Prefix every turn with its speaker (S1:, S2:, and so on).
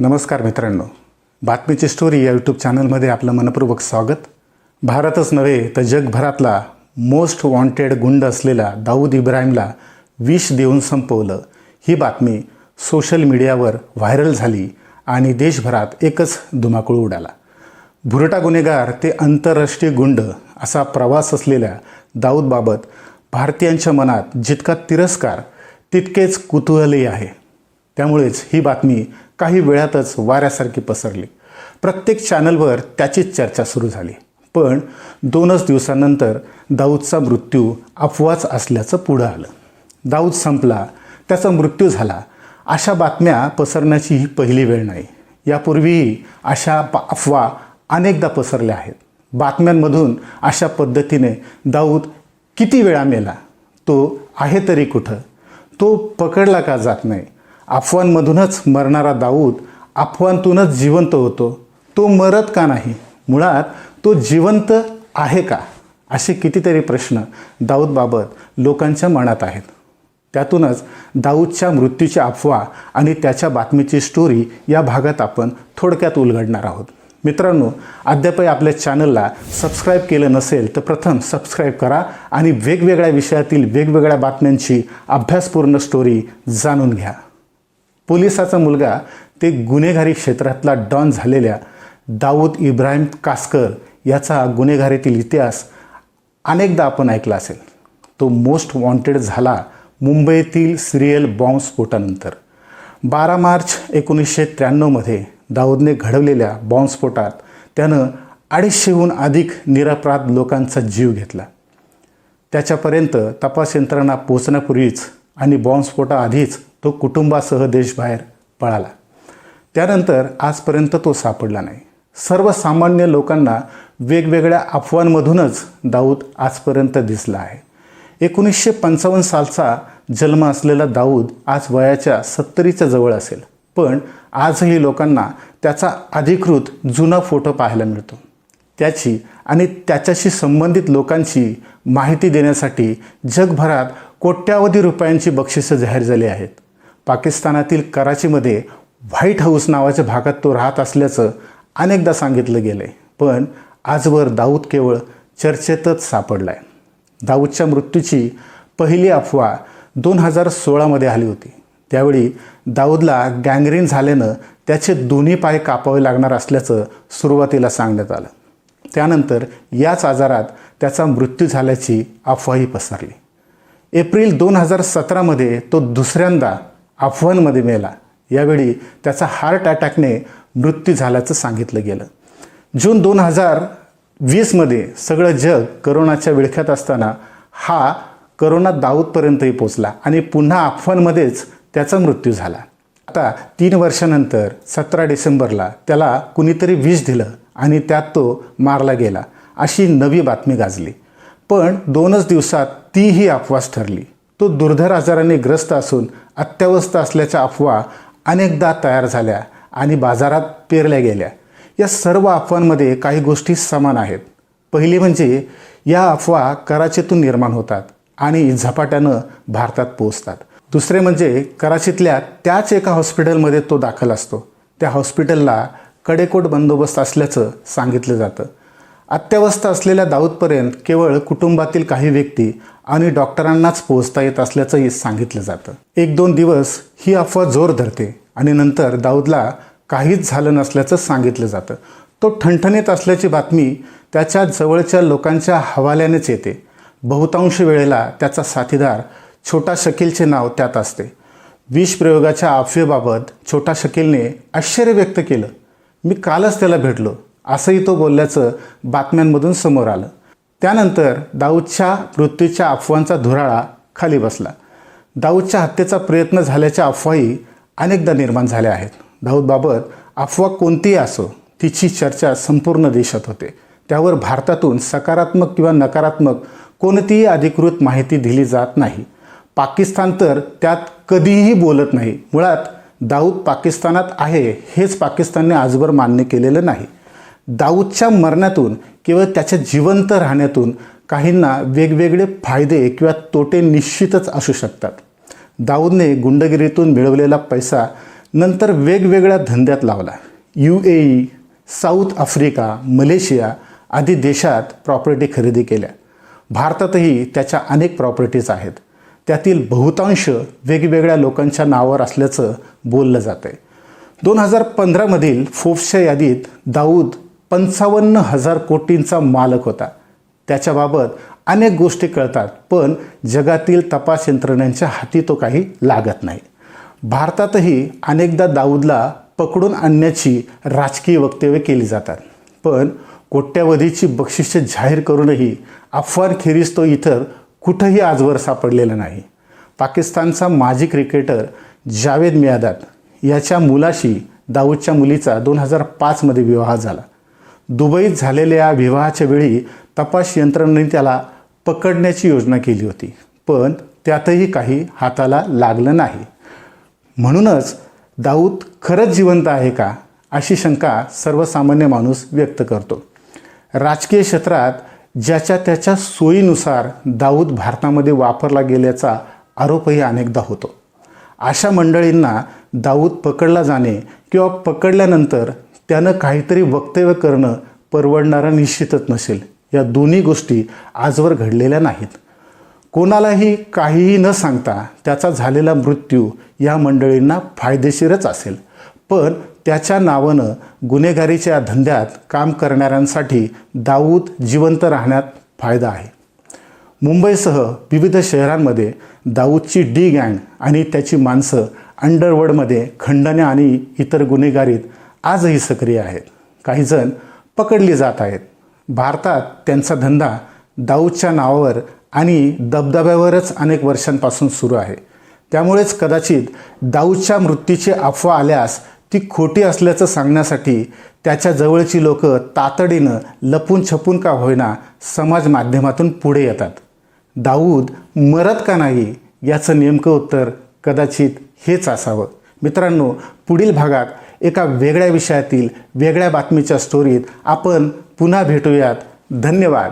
S1: नमस्कार मित्रांनो. बातमीची स्टोरी या यूट्यूब चॅनलमध्ये आपलं मनपूर्वक स्वागत. भारतच नव्हे तर जगभरातला मोस्ट वॉन्टेड गुंड असलेला दाऊद इब्राहिमला विष देऊन संपवलं. ही बातमी सोशल मीडियावर व्हायरल झाली आणि देशभरात एकच धुमाकूळ उडाला. भुरटा गुन्हेगार ते आंतरराष्ट्रीय गुंड असा प्रवास असलेल्या दाऊदबाबत भारतीयांच्या मनात जितका तिरस्कार तितकेच कुतूहलही आहे. त्यामुळेच ही बातमी काही वेळातच वाऱ्यासारखी पसरली. प्रत्येक चॅनलवर त्याचीच चर्चा सुरू झाली. पण दोनच दिवसानंतर दाऊदचा मृत्यू अफवाच असल्याचं पुढं आलं. दाऊद संपला त्याचा मृत्यू झाला. अशा बातम्या पसरण्याची ही पहिली वेळ नाही. यापूर्वीही अशा अफवा अनेकदा पसरल्या आहेत. बातम्यांमधून अशा पद्धतीने दाऊद किती वेळा मेला? तो आहे तरी कुठं? तो पकडला का जात नाही? अफवांमधूनच मरणारा दाऊद अफवांतूनच जिवंत होतो. तो मरत का नाही? मुळात तो जिवंत आहे का? असे कितीतरी प्रश्न दाऊदबाबत लोकांच्या मनात आहेत. त्यातूनच दाऊदच्या मृत्यूची अफवा आणि त्याच्या बातमीची स्टोरी या भागात आपण थोडक्यात उलगडणार आहोत. मित्रांनो अद्यापही आपल्या चॅनलला सबस्क्राईब केलं नसेल तर प्रथम सबस्क्राईब करा आणि वेगवेगळ्या विषयातील वेगवेगळ्या बातम्यांची अभ्यासपूर्ण स्टोरी जाणून घ्या. पोलिसाचा मुलगा ते गुन्हेगारी क्षेत्रातला डॉन झालेल्या दाऊद इब्राहिम कासकर याचा गुन्हेगारीतील इतिहास अनेकदा आपण ऐकला असेल. तो मोस्ट वॉन्टेड झाला मुंबईतील सिरियल बॉम्बस्फोटानंतर बारा मार्च एकोणीसशे त्र्याण्णवमध्ये दाऊदने घडवलेल्या बॉम्बस्फोटात त्यानं अडीचशेहून अधिक निरपराध लोकांचा जीव घेतला. त्याच्यापर्यंत तपास यंत्रणा पोचण्यापूर्वीच आणि बॉम्बस्फोटाआधीच तो कुटुंबासह देशबाहेर पळाला. त्यानंतर आजपर्यंत तो सापडला नाही. सर्वसामान्य लोकांना वेगवेगळ्या अफवांमधूनच दाऊद आजपर्यंत दिसला आहे. एकोणीसशे पंचावन्न सालचा जन्म असलेला दाऊद आज वयाच्या सत्तरीच्या जवळ असेल. पण आजही लोकांना त्याचा अधिकृत जुना फोटो पाहायला मिळतो. त्याची आणि त्याच्याशी संबंधित लोकांची माहिती देण्यासाठी जगभरात कोट्यावधी रुपयांची बक्षिसं जाहीर झाली आहेत. पाकिस्तानातील कराचीमध्ये व्हाईट हाऊस नावाच्या भागात तो राहत असल्याचं अनेकदा सांगितलं गेलं आहे पण आजवर दाऊद केवळ चर्चेतच सापडला आहे दाऊदच्या मृत्यूची पहिली अफवा दोन हजार सोळामध्ये आली होती. त्यावेळी दाऊदला गँग्रीन झाल्यानं त्याचे दोन्ही पाय कापावे लागणार असल्याचं सुरुवातीला सांगण्यात आलं. त्यानंतर याच आजारात त्याचा मृत्यू झाल्याची अफवाही पसरली. एप्रिल दोन हजार सतरामध्ये तो दुसऱ्यांदा अफवांमध्ये मेला. यावेळी त्याचा हार्ट अटॅकने मृत्यू झाल्याचं सांगितलं गेलं. जून दोन हजार वीसमध्ये सगळं जग करोनाच्या विळख्यात असताना हा करोना दाऊदपर्यंतही पोचला आणि पुन्हा अफवांमध्येच त्याचा मृत्यू झाला. आता तीन वर्षानंतर सतरा डिसेंबरला त्याला कुणीतरी विष दिलं आणि त्यात तो मारला गेला अशी नवी बातमी गाजली. पण दोनच दिवसात तीही अपवास ठरली. तो दुर्धर आजाराने ग्रस्त असून अत्यवस्थ असल्याच्या अफवा अनेकदा तयार झाल्या आणि बाजारात पेरल्या गेल्या. या सर्व अफवांमध्ये काही गोष्टी समान आहेत. पहिली म्हणजे या अफवा कराचीतून निर्माण होतात आणि झपाट्यानं भारतात पोहोचतात. दुसरे म्हणजे कराचीतल्या त्याच एका हॉस्पिटलमध्ये तो दाखल असतो. त्या हॉस्पिटलला कडेकोट बंदोबस्त असल्याचं सांगितलं जातं. अत्यावस्था असलेल्या दाऊदपर्यंत केवळ कुटुंबातील काही व्यक्ती आणि डॉक्टरांनाच पोहोचता येत असल्याचंही सांगितलं जातं. एक दोन दिवस ही अफवा जोर धरते आणि नंतर दाऊदला काहीच झालं नसल्याचं सांगितलं जातं. तो ठणठणीत असल्याची बातमी त्याच्या जवळच्या लोकांच्या हवाल्यानेच येते. बहुतांश वेळेला त्याचा साथीदार छोटा शकीलचे नाव त्यात असते. विष प्रयोगाच्या अफवेबाबत छोटा शकीलने आश्चर्य व्यक्त केलं. मी कालच त्याला भेटलो असंही तो बोलल्याचं बातम्यांमधून समोर आलं. त्यानंतर दाऊदच्या मृत्यूच्या अफवांचा धुराळा खाली बसला. दाऊदच्या हत्येचा प्रयत्न झाल्याच्या अफवाही अनेकदा निर्माण झाल्या आहेत. दाऊदबाबत अफवा कोणतीही असो तिची चर्चा संपूर्ण देशात होते. त्यावर भारतातून सकारात्मक किंवा नकारात्मक कोणतीही अधिकृत माहिती दिली जात नाही. पाकिस्तान तर त्यात कधीही बोलत नाही. मुळात दाऊद पाकिस्तानात आहे हेच पाकिस्तानने आजवर मान्य केलेलं नाही. दाऊदच्या मरण्यातून किंवा त्याच्या जिवंत राहण्यातून काहींना वेगवेगळे फायदे किंवा तोटे निश्चितच असू शकतात. दाऊदने गुंडगिरीतून मिळवलेला पैसा नंतर वेगवेगळ्या धंद्यात लावला. U A E South Africa Malaysia आदी देशात प्रॉपर्टी खरेदी केल्या. भारतातही त्याच्या अनेक प्रॉपर्टीज आहेत. त्यातील बहुतांश वेगवेगळ्या लोकांच्या नावावर असल्याचं बोललं जातं आहे दोन हजार पंधरामधील फोर्ब्सच्या यादीत दाऊद पंचावन्न हजार कोटींचा मालक होता. त्याच्याबाबत अनेक गोष्टी कळतात पण जगातील तपास यंत्रणांच्या हाती तो काही लागत नाही. भारतातही अनेकदा दाऊदला पकडून आणण्याची राजकीय वक्तव्य केली जातात पण कोट्यावधीची बक्षिसे जाहीर करूनही अफवांखेरीज तो इतर कुठंही आजवर सापडलेला नाही. पाकिस्तानचा माजी क्रिकेटर जावेद मियादात याच्या मुलाशी दाऊदच्या मुलीचा दोन हजार पाचमध्ये विवाह झाला. दुबईत झालेल्या या विवाहाच्या वेळी तपास यंत्रणेने त्याला पकडण्याची योजना केली होती. पण त्यातही काही हाताला लागलं नाही. म्हणूनच दाऊद खरंच जिवंत आहे का अशी शंका सर्वसामान्य माणूस व्यक्त करतो. राजकीय क्षेत्रात ज्याच्या त्याच्या सोयीनुसार दाऊद भारतामध्ये वापरला गेल्याचा आरोपही अनेकदा होतो. अशा मंडळींना दाऊद पकडला जाणे किंवा पकडल्यानंतर त्यानं काहीतरी वक्तव्य करणं परवडणारा निश्चितच नसेल. या दोन्ही गोष्टी आजवर घडलेल्या नाहीत. कोणालाही काहीही न सांगता त्याचा झालेला मृत्यू या मंडळींना फायदेशीरच असेल. पण त्याच्या नावानं गुन्हेगारीच्या धंद्यात काम करणाऱ्यांसाठी दाऊद जिवंत राहण्यात फायदा आहे. मुंबईसह विविध शहरांमध्ये दाऊदची डी गँग आणि त्याची माणसं अंडरवर्ल्डमध्ये खंडण्या आणि इतर गुन्हेगारीत आजही सक्रिय आहेत. काहीजण पकडली जात आहेत. भारतात त्यांचा धंदा दाऊदच्या नावावर आणि दबदब्यावरच अनेक वर्षांपासून सुरू आहे. त्यामुळेच कदाचित दाऊदच्या मृत्यूची अफवा आल्यास ती खोटी असल्याचं सांगण्यासाठी त्याच्या जवळची लोक तातडीनं लपून छपून का होईना समाज माध्यमातून पुढे येतात. दाऊद मरत का नाही याचं नेमकं उत्तर कदाचित हेच असावं. मित्रांनो पुढील भागात एका वेगळ्या विषयातील वेगळ्या बातमीच्या स्टोरीत आपण पुन्हा भेटूयात. धन्यवाद.